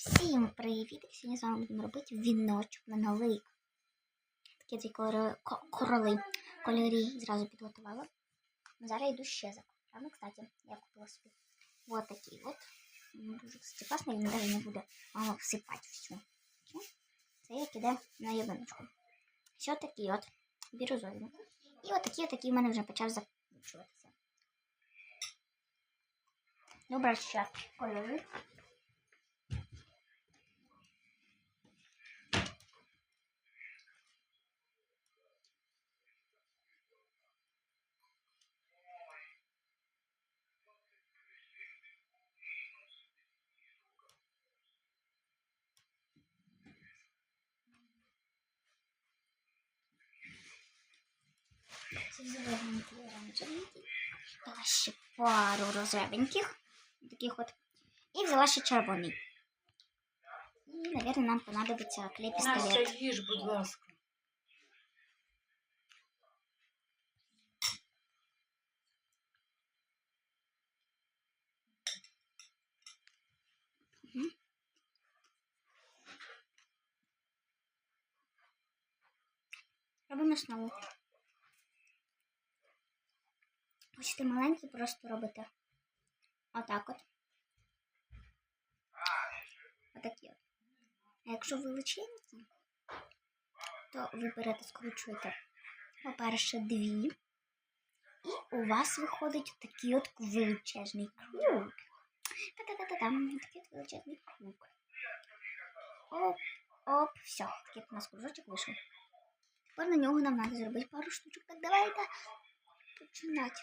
Всім привіт! Сьогодні з вами будемо робити віночок на новий. Такі ці короли, кольорі зразу підготувала. Зараз йду ще за кольорами. Кстати, я купила собі вот такий от. Дуже кстати, класний, він навіть не буде мало всипати всю. Це як іде на ялиночку. Все такі от бірюзові. І от такі, в мене вже почав закручуватися. Добре, ще кольори. Ці зелененькі, оранжевенькі. Та ще пару розовеньких. Таких от. І взяла ще червоний. І, мабуть, нам понадобиться клей Настя, пістолет. їж, будь ласка. Робимо знову. Хочете маленький, просто робите отак от. Отакі от. А якщо величенькі, то ви берете, скручуєте, по-перше, дві. І у вас виходить такий от величезний круг. Та-та-та-та-там, такий от величезний круг. Оп, оп, все, такий у нас кружочок вийшов. Тепер на нього нам треба зробити пару штучок. Так давайте починати.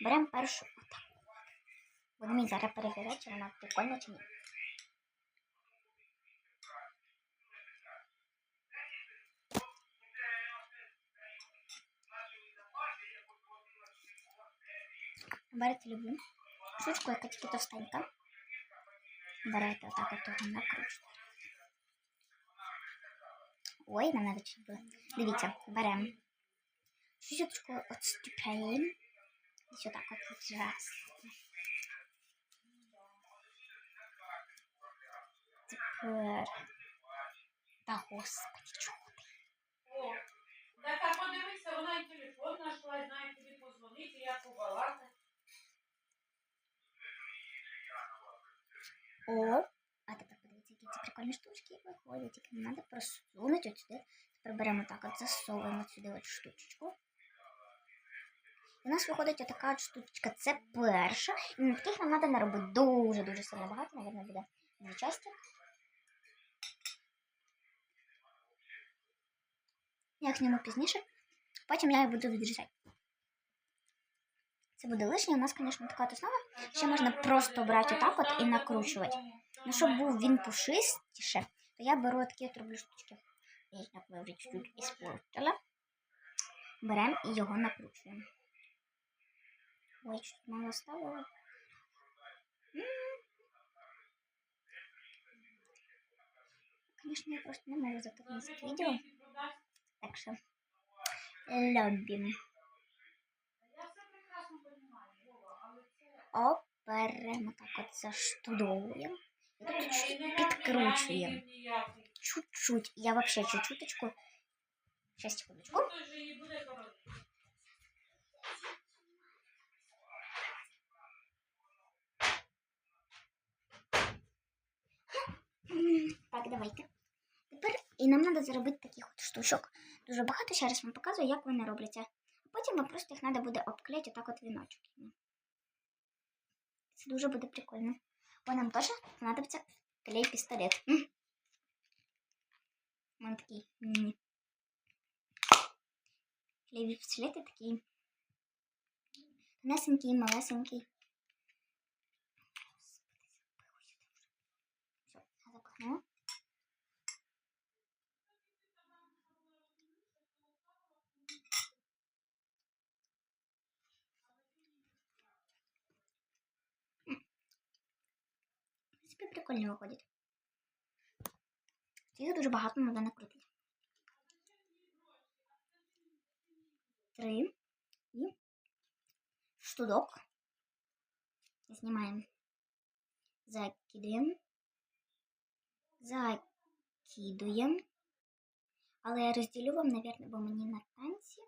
Беремо першу отаку. Будемо зараз перевіряти, чи вона прикольна чи ні. Берете любу штучку, яка тільки товстенька. Берете отак от того накручуєте. Ой, нам надо чуть було. Дивіться, беремо. Щучку отступаємо. І сюди от раз. Тепер. Та господи, чого ти? О, так а подивися, вона і телефон знайшла, і знає тобі позвонити, як побалакати. О, а тепер подивіться, які ці прикольні штучки виходять. Тільки не треба просунути от сюди. Тепер беремо так, от засовуємо сюди от штучечку. У нас виходить отака штучка. Це перша. І на таких нам треба наробити дуже-дуже сильно багато, мабуть, буде дві часті. Я зніму пізніше. Потім я її буду відрізати. Це буде лишнє. У нас, звісно, така от основа. Ще можна просто брати отак от і накручувати. Ну, щоб був він пушистіше, то я беру такі от роблю штучки. Я їх вже чуть-чуть іспортила. Беремо і його накручуємо. Ой, чуть мало ставила. Звісно, я просто не можу закинути відео. Так що любимо. Я все прекрасно розумію, Вова, але це... О, беремо так от заштудовуємо. І тут чуть підкручуємо. Ніякий. Чуть-чуть. Я вообще чуть-чуточку. Сейчас, секундочку. Ну, то ж її буде коротше. Так, давайте. Тепер і нам треба зробити таких от штучок. Дуже багато. Ще раз вам показую, як вони робляться. Потім вам просто їх треба буде обклеїти отак от віночок. Це дуже буде прикольно. Бо нам теж знадобиться клей пістолет. Мене такий. м. Клей пістолет такий. Тонесенький, малесенький. Все, я запихнула. В прикольно виходить. Їх дуже багато треба накрутити. Три. І штудок. Знімаємо. Закидаємо. закидуємо. Але я розділю вам, мабуть, бо мені на танці.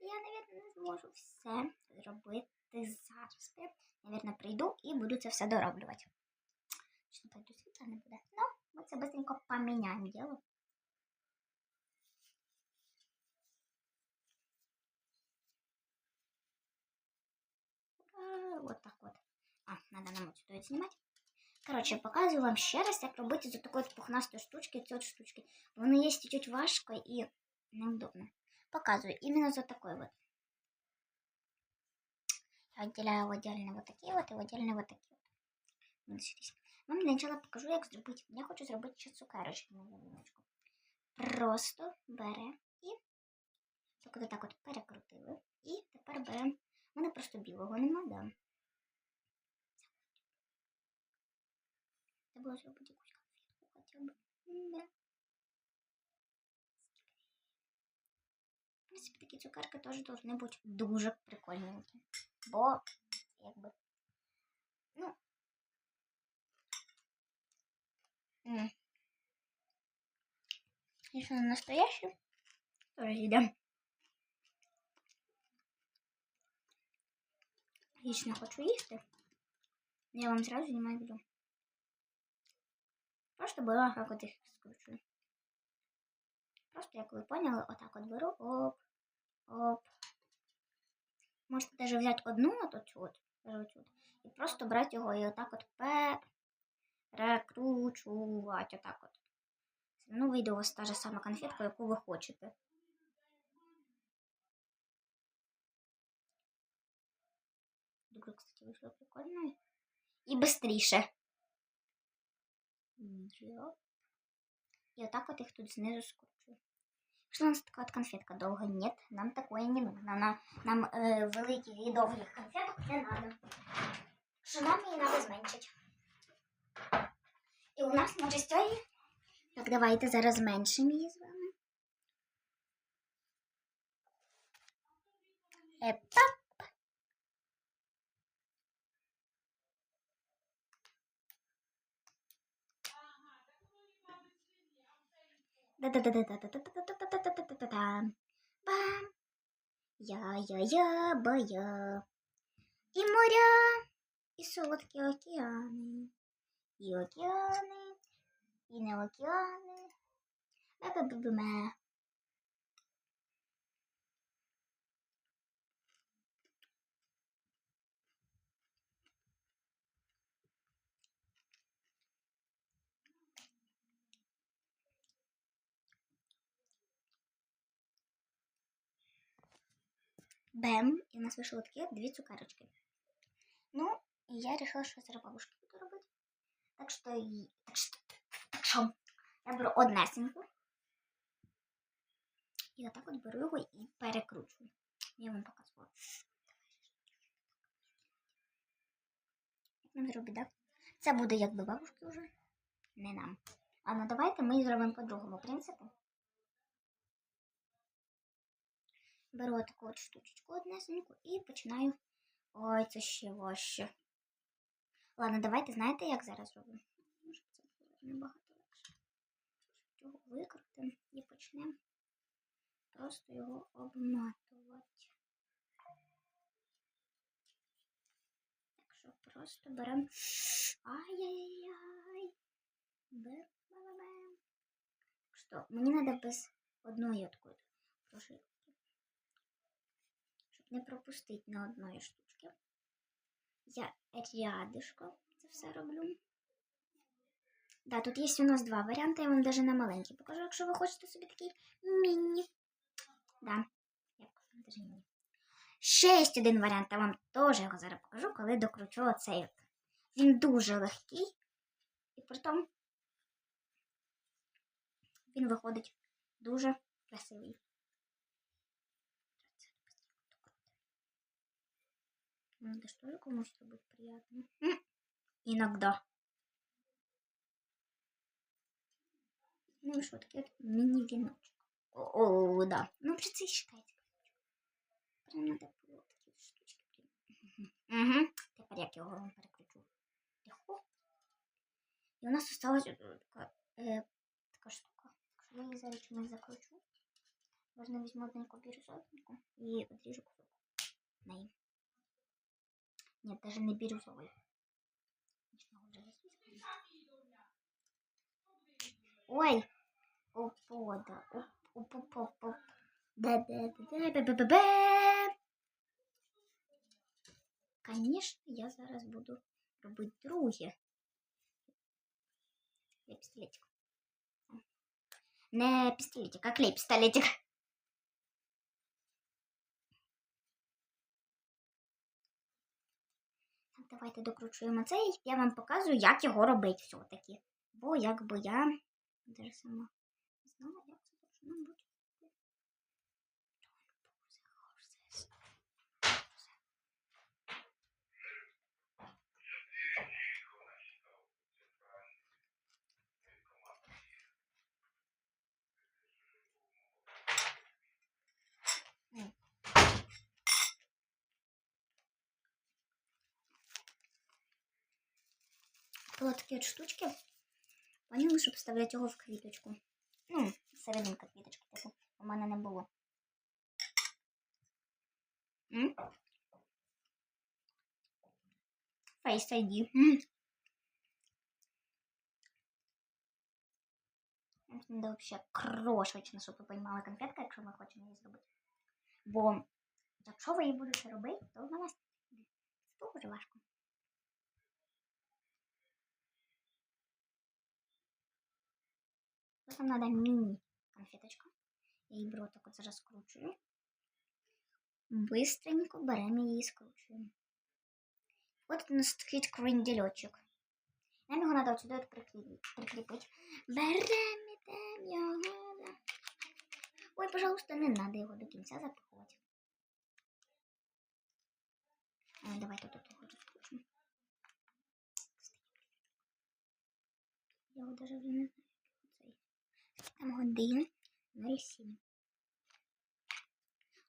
І я, мабуть, не зможу все зробити зараз. Я, мабуть, прийду і буду це все дороблювати. Що пойду світла не буде. Ну, ми це быстренько поміняємо діло. Ура, Вот так вот. А, надо нам вот сюда знімати. Коротше, показую вам ще раз, як робити з такої от пухнастої штучки, ці от штучки. Воно є чуть важко і неудобно. Показываю именно за такой вот. Я отделяю отдельно вот такие вот и отдельно вот такие вот. Дивіться. Вам для начала покажу, як зробити. Я хочу зробити ще цукерочки на віночку. Просто бере і так от так от перекрутили. І тепер беремо. У мене просто білого нема, да. Треба було зробити якусь конфетку хоча б. В принципі, такі цукерки теж повинні бути дуже прикольненькі. Бо, якби. Ну. М. Якщо не настоящі, то розійдемо. Лично хочу їсти. Я вам зразу знімаю відео. Просто беру так от їх скручую. Просто, як ви поняли, отак от беру, оп, оп. Можете даже взяти одну от оцю от, от, і просто брати його і отак от перекручувати, отак от. Все одно вийде у вас та ж сама конфетка, яку ви хочете. Дуже, кстати, вийшло прикольно. І быстріше. Джоп. И вот так вот их тут снизу скручу. Что у нас такая вот конфетка долго? Нет, нам такое не нужно. Нам, нам э, великих і довгих конфеток не надо. Що нам її надо зменшити. І у нас може стоїть. Так, давайте зараз зменшимо її з вами. Епа. Бам! Я-я-я, бая. І моря, і солодкі океани і океани, і не океани. Бе-бе-бе-бе-ме. Нас вийшло такі дві цукерочки. Ну, і я вирішила, що зараз бабушки буду робити. Так що, так що, так що я беру однесеньку. І отак от беру його і перекручую. Я вам показувала. Як нам зробити, так? Це буде якби бабушки вже, не нам. А ну давайте ми зробимо по другому принципу. Беру таку от штучечку однесеньку і починаю. Ой, це ще важче. Ладно, давайте знаєте, як зараз робимо? Може, це буде набагато легше. Цього викрутимо і почнемо просто його обматувати. Так що просто беремо. Ай-яй-яй. Бе-бе-бе. Так що мені треба без одної прошивки щоб не пропустити на одної штучки. Я рядишко це все роблю. Да, тут є у нас два варіанти, я вам навіть на маленький покажу, якщо ви хочете собі такий міні. Да. Ще є один варіант, я вам теж його зараз покажу, коли докручу оцей. Він дуже легкий, і притом він виходить дуже красивий. Надо что ли кому-то будет приятно? М, Иногда. Ну и что, такие вот мини-веночек. О, о, да. Ну, прийти считайте. Прям надо было такие вот штучки. Угу. Тепер як його вам перекручу. Легко. І у нас осталась от така е, така штука. Якщо я її зараз чимось закручу, можна візьму одненьку бірюзовеньку і одріжу кусок неї. Ні, навіть не бірюзовий. Нічого вже російською. Ой! Опода. Оп, оп, оп, оп, оп. Бе-бе-бе-бе-бе-бе. Конечно, я зараз буду робити друге. Клей пістолетик. Не пістолетик, а клей пістолетик. Так, давайте докручуємо цей. Я вам показую, як його робити все-таки. Бо якби я даже сама знала, як це должно бути. Були такі от штучки. Поняли, щоб вставляти його в квіточку. Ну, серединка квіточки, типу, у мене не було. М? Face ID. М. Це взагалі крошечна, щоб ви розуміли конфетка, якщо ми хочемо її зробити. Бо якщо ви її будете робити, то вона вас дуже важко. Вот нам надо мини-конфеточка. Я її беру так от зараз скручую. Быстренько беремо її і скручуємо. От у нас такий крендельочок. Нам його треба сюди от прикріпити. Беремо ідемо його. Ой, пожалуйста, не треба його до кінця запихувати. А, давайте тут його розкручимо. Я його даже не знаю. Там годин 07.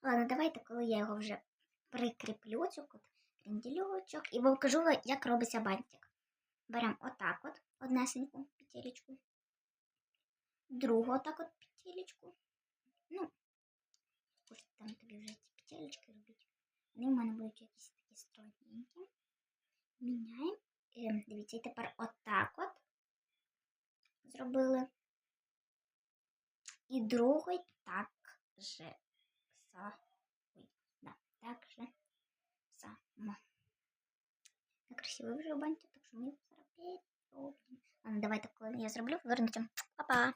Ладно, давайте, коли я його вже прикріплю, цю от крендельочок, і вам покажу, як робиться бантик. Беремо отак от, однесеньку петелечку, другу отак от петелечку. Ну, ось там тобі вже ці петелечки робити. Вони в мене будуть якісь такі стройненькі. Міняємо. Е, дивіться, і тепер отак от зробили. І другий так же само. Да, так же само. Так красиво вже бантик, так що ми зараз переробимо. Ладно, давайте, коли я зроблю, повернуся. Па-па!